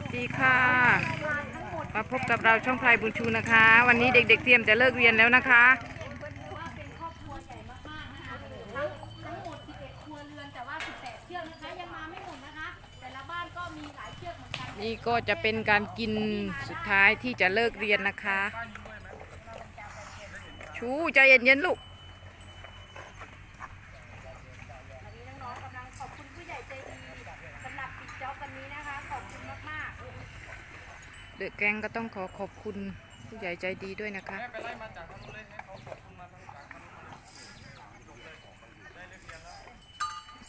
วัสดีค่ะ มาพบกับเราช่องพลายบุญชูนะคะ วันนี้เด็กๆเตรียมจะเลิกเรียนแล้วนะคะ นี่ก็จะเป็นการกินสุดท้ายที่จะเลิกเรียนนะคะ ชูใจเย็นๆลูก วันนี้น้องๆกำลังขอบคุณผู้ใหญ่ใจดีสำหรับปิดจ็อบวันนี้นะคะ ขอบคุณมาก เดอะแกงก็ต้องขอขอบคุณผู้ใหญ่ใจดีด้วยนะคะ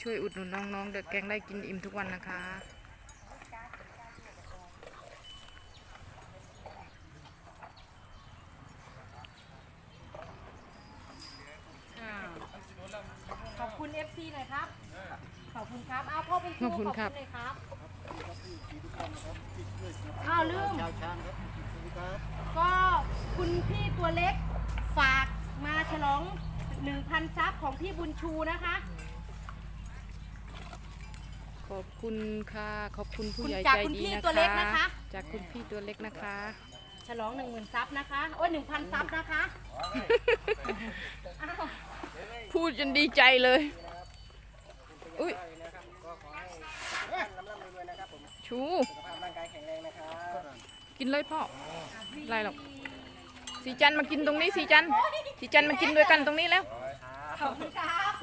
ช่วยอุดหนุนน้องๆ เดอะแกงได้กินอิ่มทุกวันนะคะๆขอบคุณ FC หน่อยครับ ขอบคุณครับอ้าวพ่อเป็นครูขอบคุณครับ เลยครับอ้าวลืมก็คุณพี่ตัวเล็กฝากมาฉลอง 1,000 ซับของพี่บุญชูนะคะ ขอบคุณค่ะ ขอบคุณผู้คุณใหญ่จากใจคุณดีพี่นะตัวเล็กคะนะคะ จากคุณพี่ตัวเล็กนะคะ ฉลอง 10,000 ซับนะคะ โอ้ย1,000 ซับนะคะอ้าวพูดจนดีใจเลย อุ้ย ชูกินเลยพ่อไรหรอกสีจันทร์มากินตรงนี้สีจันทร์สีจันทร์มากินด้วยกันตรงนี้แล้วขอบคุณครับ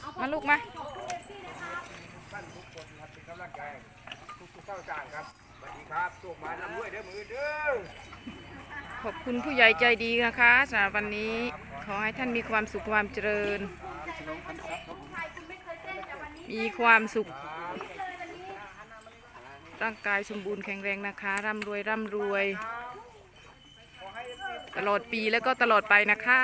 เอพ่อมาลูกมาขอบคุณเอฟซีนะครับท่านทุกคนครับเป็นกำลังใจทุกทุกๆเจ้าจ้างครับสวัสดีครับโชคมาลำด้วยเด้อมือเด้อขอบคุณผู้ใหญ่ใจดีนะคะสำหรับวันนี้ขอให้ท่านมีความสุขความเจริญใครคุณไม่เคยเต้นแต่วันนี้มีความสุข ร่างกายสมบูรณ์แข็งแรงนะคะ ร่ำรวยร่ำรวย ตลอดปีแล้วก็ตลอดไปนะคะ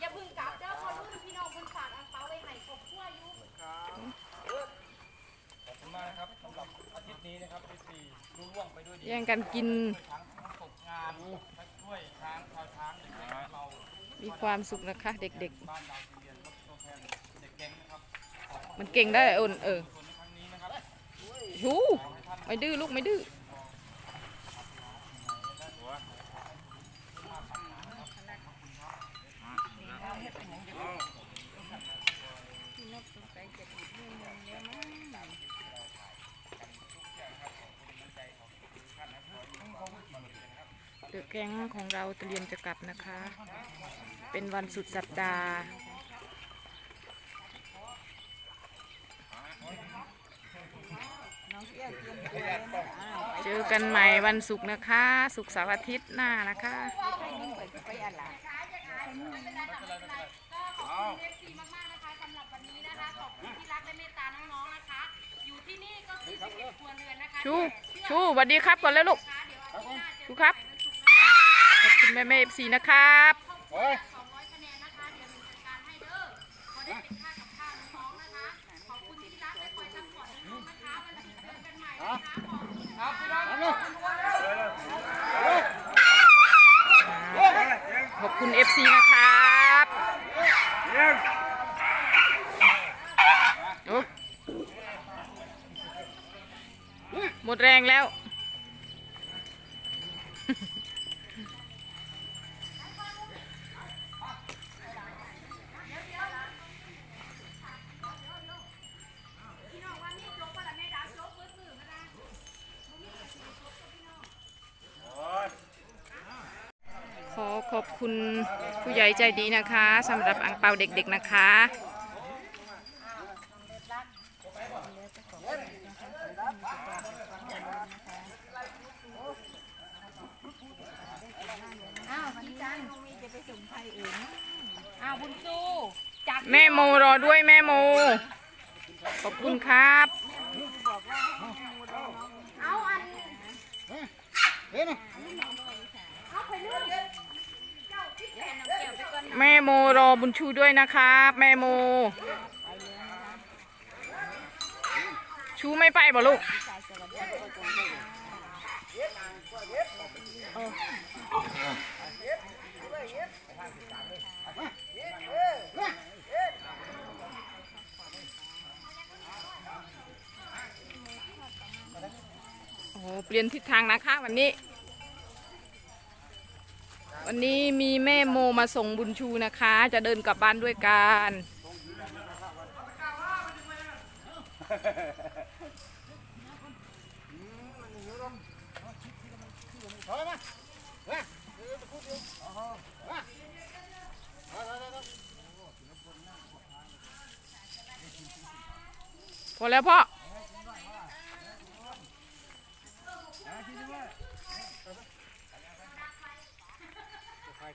อย่าพึ่งกลับเด้อคนรุ่นพี่น้องคนฝากอังเปาไว้ให้ครอบครัวอยู่ ขอบคุณ มากนะครับสำหรับอาทิตย์นี้นะครับที่สี่รู้ล่วงไปด้วยดีแย่งกันกิน ทั้งตกงานช่วยช้างชาวช้างเด็กๆเรามีความสุขนะคะเด็กบ้านเราเรียนรับตัวแทนเด็กแก๊งนะครับๆ มันเก่งได้เอนเออส่วนในครั้งนี้นะครับหูไม่ดื้อลูกไม่ดื้อเก๊งของเราเตรียมจะกลับนะคะ เป็นวันสุดสัปดาห์เจอกันใหม่วันศุกร์นะคะ ศุกร์เสาร์อาทิตย์หน้านะคะก็ขอบคุณเอฟซีมากๆนะคะสำหรับวันนี้นะคะขอบคุณที่รักและเมตตาน้องๆนะคะอยู่ที่นี่ก็คือ11ครัวเรือนนะคะชู ชูสวัสดีครับก่อนแล้วลูกชูครับข อบคุณแม่แม่เอฟซีนะครับ200คะแนนนะคะเดี๋ยวหนูจัดการให้ ผู้ใหญ่ใจดีนะคะสำหรับอ่างเปาเด็กๆนะคะ อ้าวพี่จันมีจะไปส่งใครเองอ้าวบุญสู้จากแม่โมรอด้วยแม่โม ขอบคุณครับ แม่โมรอบุญชูด้วยนะครับแม่โม ชูไม่ไปบ่ลูกโอ้เปลี่ยนทิศทางนะคะวันนี้ วันนี้มีแม่โมมาส่งบุญชูนะคะ จะเดินกลับบ้านด้วยกันพอแล้วพ่อ ว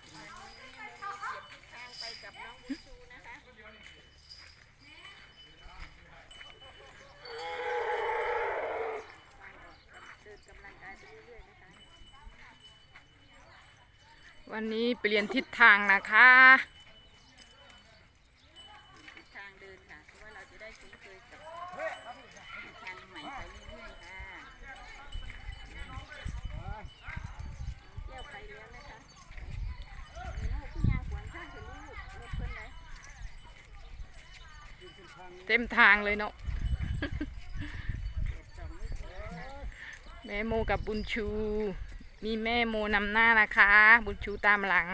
ันนี้เปลี่ยนทิศทางนะคะ ทางเดินค่ะ เพราะว่าเราจะได้คุ้นเคยกับทางใหม่ไปเรื่อยๆค่ะเที่ยวไปแล้วนะคะเห็นลูกที่ยางขวนข้างเห็นลูกรถเพิ่นได้ เต็มทางเลยเนาะแม่โมกับบุญชู มีแม่โมนำหน้านะคะ บุญชูตามหลัง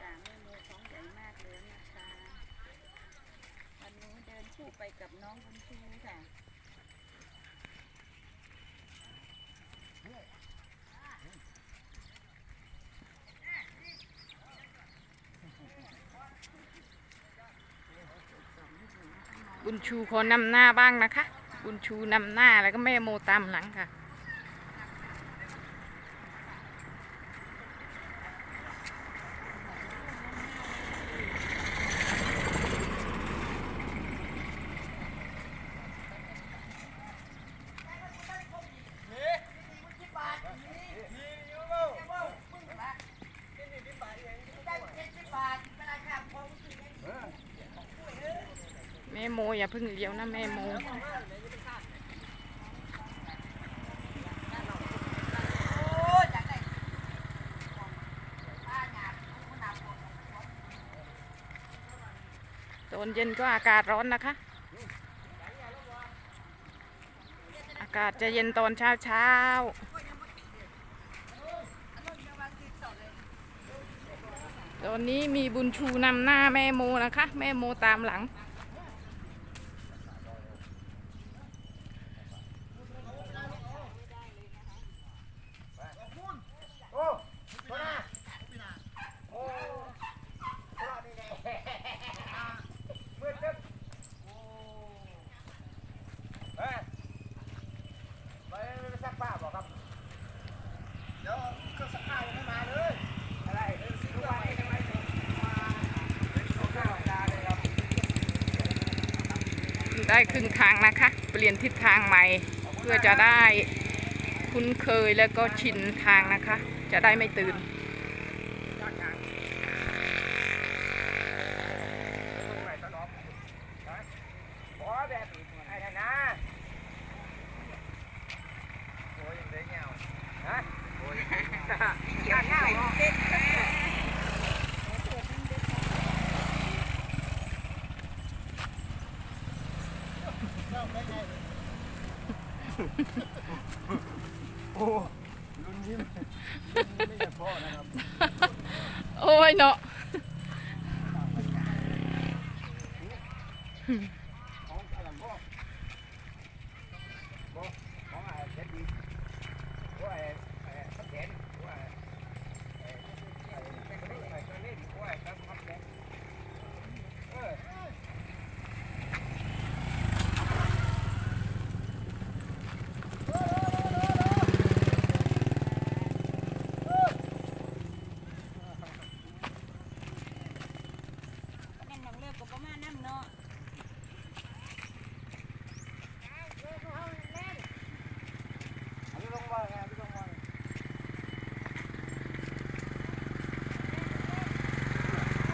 จ้าแม่โมท้องใหญ่มากเลยนะคะ วันนี้เดินคู่ไปกับน้องบุญชูค่ะ บุญชูขอนำหน้าบ้างนะคะ บุญชูนำหน้าแล้วก็แม่โมตามหลังค่ะ อย่าเพิ่งเลี้ยวนะแม่โมตอนเย็นก็อากาศร้อนนะคะ อากาศจะเย็นตอนเช้าเช้าตอนนี้มีบุญชูนำหน้าแม่โมนะคะ แม่โมตามหลัง โอ้โซน่าโอ้โซน่านี่แน่มืดตึ๊บเฮ้ยไปไป ซักผ้าบอกครับ เดี๋ยวเครื่องซักผ้ายังไม่มาเลย อะไรเออซื้อไปทำไมถึงมาเป็นของข้าวธรรมดาเลยครับได้ครึ่งทางนะคะ เปลี่ยนทิศทางใหม่ เพื่อจะได้คุ้นเคยแล้วก็ชินทางนะคะ จะได้ไม่ตื่น ยอดยางตรงไหนตลอดฮะขอแบบไอ้นั่นนะโอ้ยยังได้เงาฮะโอ้ยเกี่ยวเงาเหรอ โอ้รุ่นนี้ไม่ไม่ใช่พ่อนะครับ โอ้ยเนาะ ของอะไรพ่อพ่อของอะไรเช็ดดีว่าไอ้ไอ้ทับแขนว่าไอ้ไอ้ไอ้ไอ้ตัวนี้ดีว่าไอ้ทับทับแขนเออ แม่นน้องเลิกก็ประมาณนั้นเนาะ อันนี้ลงมาไงอันนี้ลงมา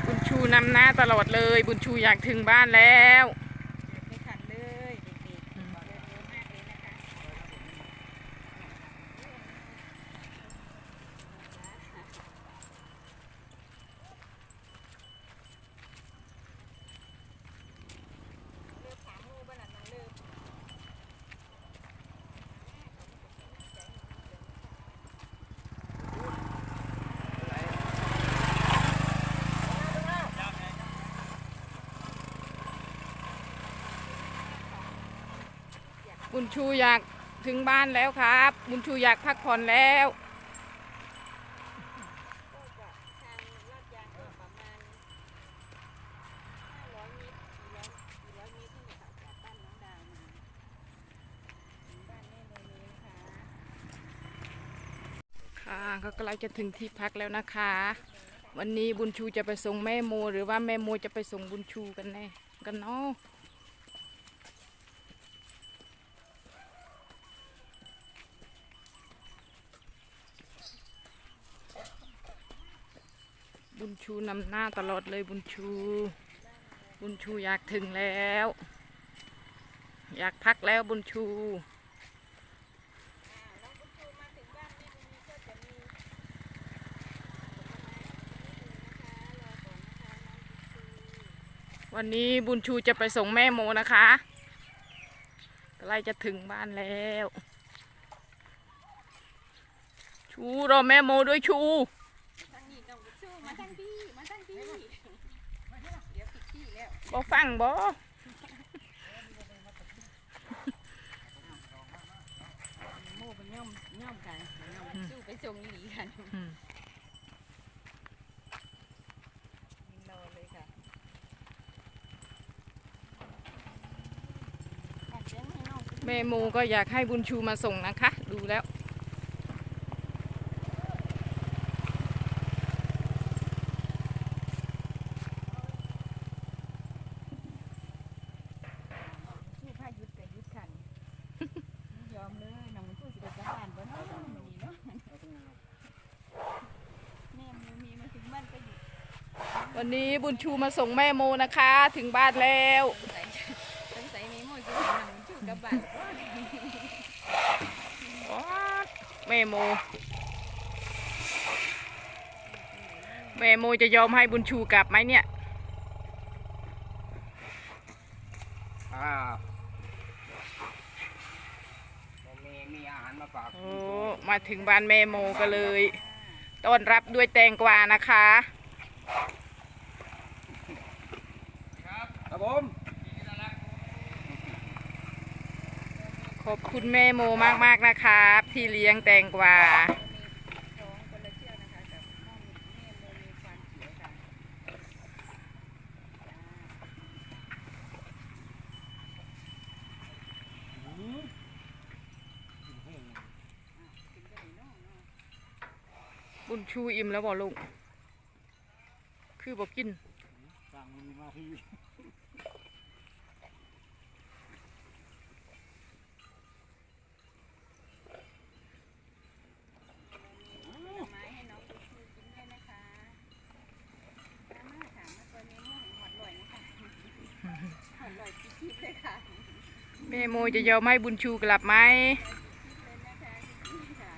บุญชู นำหน้าตลอดเลย บุญชูอยากถึงบ้านแล้ว ไม่ทันเลยเด็กๆเดินเร็วมากเลยนะคะ เลือกสามลูกบ้านหลังน้องเลือก บุญชูอยากถึงบ้านแล้วครับ บุญชูอยากพักผ่อนแล้วค่ะกบ้านน้องดาวมาถึงบ้านแม่โมเมค่ะค่ะก็กำลังจะถึงที่พักแล้วนะคะ วันนี้บุญชูจะไปส่งแม่โม หรือว่าแม่โมจะไปส่งบุญชูกันแน่กันเนาะ บุญชูนำหน้าตลอดเลยบุญชู บุญชูอยากถึงแล้ว อยากพักแล้วบุญชูวันนี้บุญชูจะไปส่งแม่โมนะคะใกล้จะถึงบ้านแล้ว ชูรอแม่โมด้วยชู ทางนี้น้องบุญชูมาทางพี่มาทางพี่เดี๋ยวผิดที่แล้ว บอฟังบอโม่เป็นย่อมย่อมกันน้องบุญชูไปส่งอีหลีกันอืมยินรอเลยค่ะแอบเลี้ยงให้น้องแม่โมก็อยากให้บุญชูมาส่งนะคะ ดูแล้ว ชูผ้ายุดกับยุดขันยอมเลยน้องบุญชูสิไปกลับบ้านบ่เนาะมื้อนี้เนาะแม่มูมีมาถึงบ้านก็อยู่ วันนี้บุญชูมาส่งแม่โมนะคะ ถึงบ้านแล้วสงสัยสงสัยแม่มูจะให้น้องบุญชูกลับบ้านแม่โม แม่โมจะยอมให้บุญชูกลับไหมเนี่ยอ่าผมมีมีอาหารมาฝากโอ้มาถึงบ้านแม่โมก็เลยต้อนรับด้วยแตงกวานะคะ ครับ ผมขอบคุณแม่โมมากๆนะครับ ที่เลี้ยงแตงกวาบุญชูอิ่มแล้วบ่ลุง คือบอกกิน สั่งมีมาที่ ผลไม้ให้น้องบุญชูกินด้วยนะคะมาม่าค่ะมาตัวนี้ม่วงหอดลอยนะคะหอดลอยคิดๆเลยค่ะ แม่โม จะยอมให้บุญชูกลับไหมเลยนะคะคิดๆค่ะ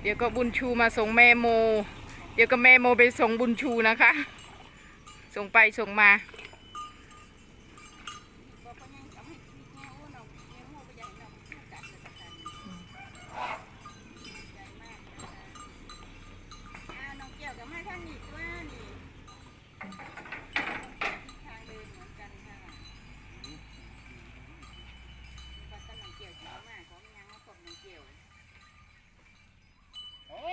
เดี๋ยวก็บุญชูมาส่งแม่โม เดี๋ยวก็แม่โมไปส่งบุญชูนะคะ ส่งไปส่งมา บอกว่ายังเอาให้คิดแง่โอ้น้องแม่โมไปยังน้องชูกัดเลยค่ะใหญ่มากนะคะอ้าวน้องเกี่ยวกับให้ท่านอีกว่านี่ทางเดินเหมือนกันค่ะว่าแตน้องเกี่ยวสิมาของยังมาพบน้องเกี่ยว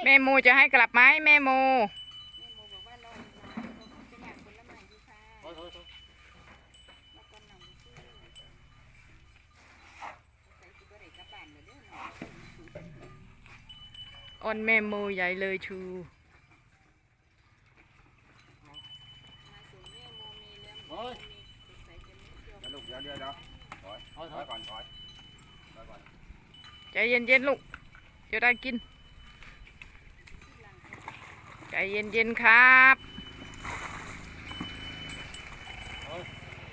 แม่โมจะให้กลับไหมแม่โมแม่โมบอกว่ารออีกหน่อยเขาเป็นอย่างผลไม้อยู่ค่ะแล้วก็นำชื่อใส่สิบอะไรกลับบ้านเลยเด้อเนาะออนแม่โมใหญ่เลยชูมาสู่แม่โมมีเรื่องโอ้ยมีใส่จะไม่เชื่อเดี๋ยวลูกเดี๋ยวเดี๋ยวเดี๋ยวถอยถอยถอยก่อนถอยถอยก่อนใจเย็นๆลูกจะได้กิน ใจเย็นๆครับ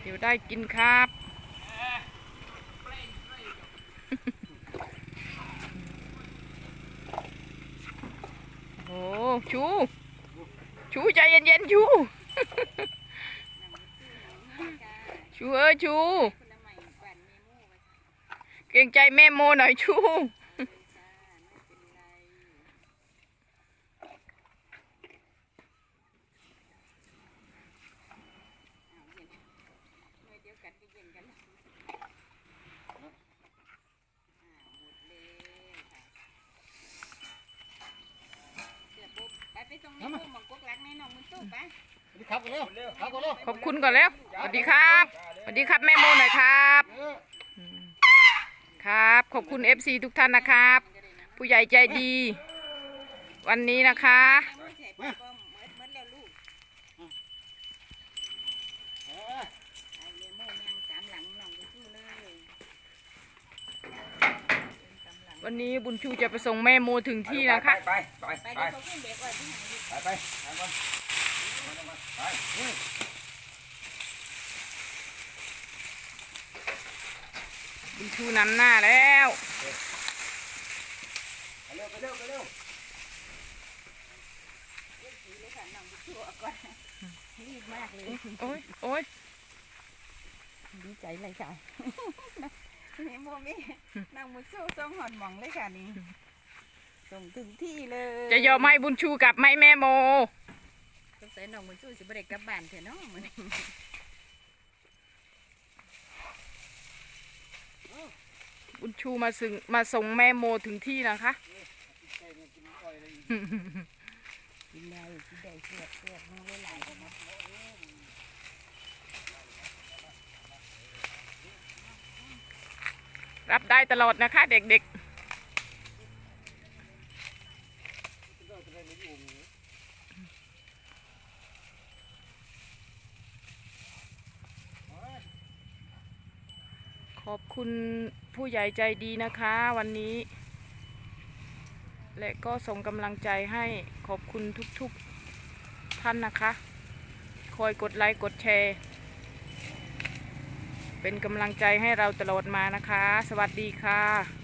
เดี๋ยวได้กินครับ โอ้ชู ชูใจเย็นๆชู ชูเอ้ยชู่เกรงใจแม่โมหน่อยชู ค่ะไม่เป็นไร เร็วพักก่อนเร็ว ขอบคุณก่อนแล้วสวัสดีครับสวัสดีครับแม่โมหน่อยครับเออครับ ขอบคุณ FC ทุกท่านนะครับ ผู้ใหญ่ใจดี วันนี้นะคะแม่โม่ใส่ปากก็เหมือนเหมือนแล้วลูกเออไอเลโม่ยังตามหลังน้องบุญชูเลยวันนี้บุญชูจะไปส่งแม่โมถึงที่นะคะ ไปไปไปไปเดี๋ยวเขาขึ้นเบรกไว้ที่ไหนลูกไปไป บุญชูนำหน้าแล้วไปเร็วไปเร็วไปเร็วสีเลยค่ะน้องบุญชูเอาก่อนรีบมากเลยโอ้ยโอ้ยดีใจเลยค่ะนี่โมมี่น้องบุญชูส่งหอดหมองเลยค่ะนี่ส่งถึงที่เลย จะยอมให้บุญชูกลับไหมแม่โม สงสัยน้องบุญชูสิบ่ได้กลับบ้านเถอะเนาะมื้อนี้บุญชูมาสึงมาส่งแม่โมถึงที่นะคะ กินได้กินได้เสียบเสียบมือหลายๆนะรับได้ตลอดนะคะ เด็กๆ คุณผู้ใหญ่ใจดีนะคะวันนี้ และก็ส่งกำลังใจให้ขอบคุณทุกๆท่านนะคะ คอยกดไลค์กดแชร์ เป็นกำลังใจให้เราตลอดมานะคะ สวัสดีค่ะ